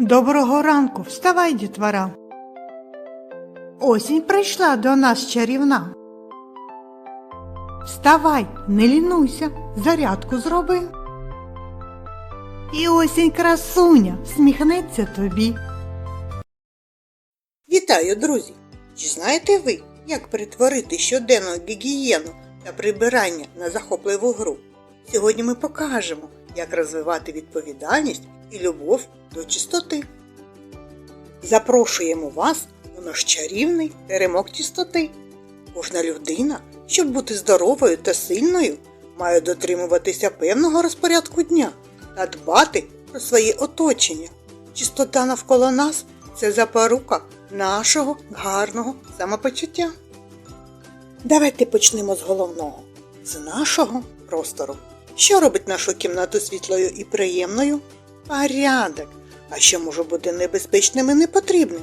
Доброго ранку, вставай, дітвора. Осінь прийшла до нас чарівна. Вставай, не лінуйся, зарядку зроби. І осінь красуня сміхнеться тобі. Вітаю, друзі! Чи знаєте ви, як перетворити щоденну гігієну та прибирання на захопливу гру? Сьогодні ми покажемо, як розвивати відповідальність і любов до чистоти. Запрошуємо вас у наш чарівний теремок чистоти. Кожна людина, щоб бути здоровою та сильною, має дотримуватися певного розпорядку дня та дбати про своє оточення. Чистота навколо нас це запорука нашого гарного самопочуття. Давайте почнемо з головного з нашого простору. Що робить нашу кімнату світлою і приємною? Порядок. А що може бути небезпечним і непотрібним?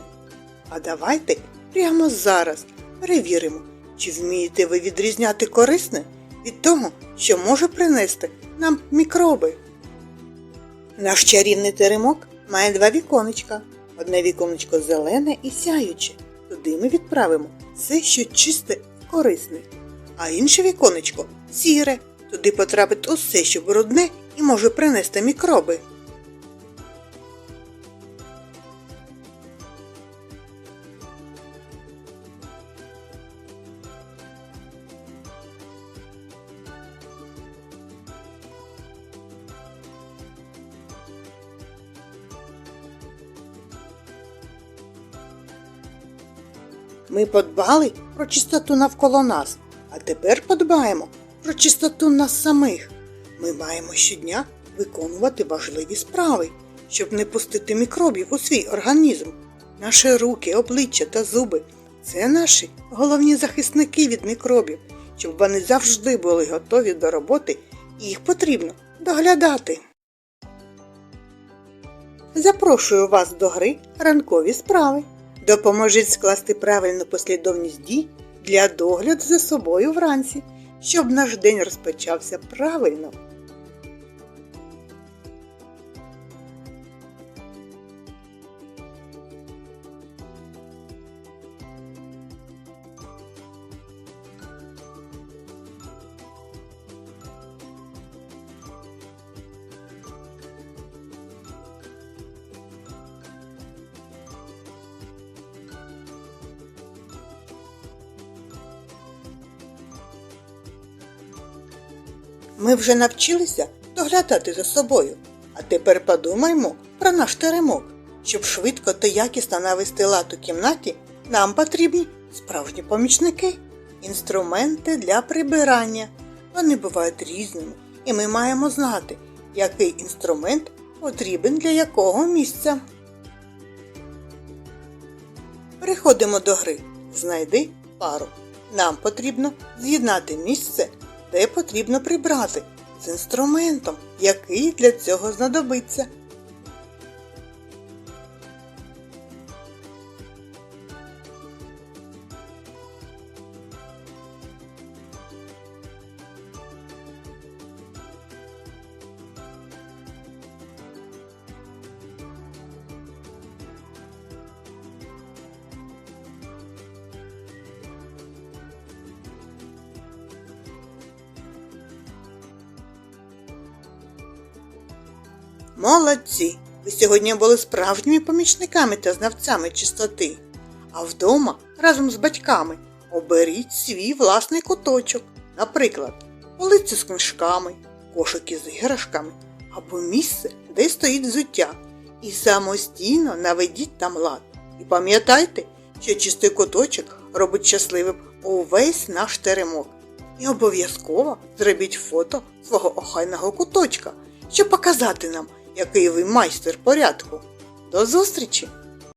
А давайте прямо зараз перевіримо, чи вмієте ви відрізняти корисне від того, що може принести нам мікроби. Наш чарівний теремок має два віконечка. Одне віконечко зелене і сяюче. Туди ми відправимо все, що чисте і корисне. А інше віконечко сіре. Туди потрапить усе, що брудне і може принести мікроби. Ми подбали про чистоту навколо нас, а тепер подбаємо про чистоту нас самих. Ми маємо щодня виконувати важливі справи, щоб не пустити мікробів у свій організм. Наші руки, обличчя та зуби це наші головні захисники від мікробів, щоб вони завжди були готові до роботи і їх потрібно доглядати. Запрошую вас до гри ранкові справи. Допоможіть скласти правильну послідовність дій для догляду за собою вранці, щоб наш день розпочався правильно. Ми вже навчилися доглядати за собою, а тепер подумаймо про наш теремок. Щоб швидко та якісно навести лад у кімнаті, нам потрібні справжні помічники, інструменти для прибирання. Вони бувають різними, і ми маємо знати, який інструмент потрібен для якого місця. Переходимо до гри. Знайди пару. Нам потрібно з'єднати місце, де потрібно прибрати, з інструментом, який для цього знадобиться. Молодці! Ви сьогодні були справжніми помічниками та знавцями чистоти. А вдома разом з батьками оберіть свій власний куточок, наприклад, полицю з книжками, кошики з іграшками або місце, де стоїть взуття, і самостійно наведіть там лад. І пам'ятайте, що чистий куточок робить щасливим увесь наш теремок. І обов'язково зробіть фото свого охайного куточка, щоб показати нам, який ви майстер порядку. До зустрічі!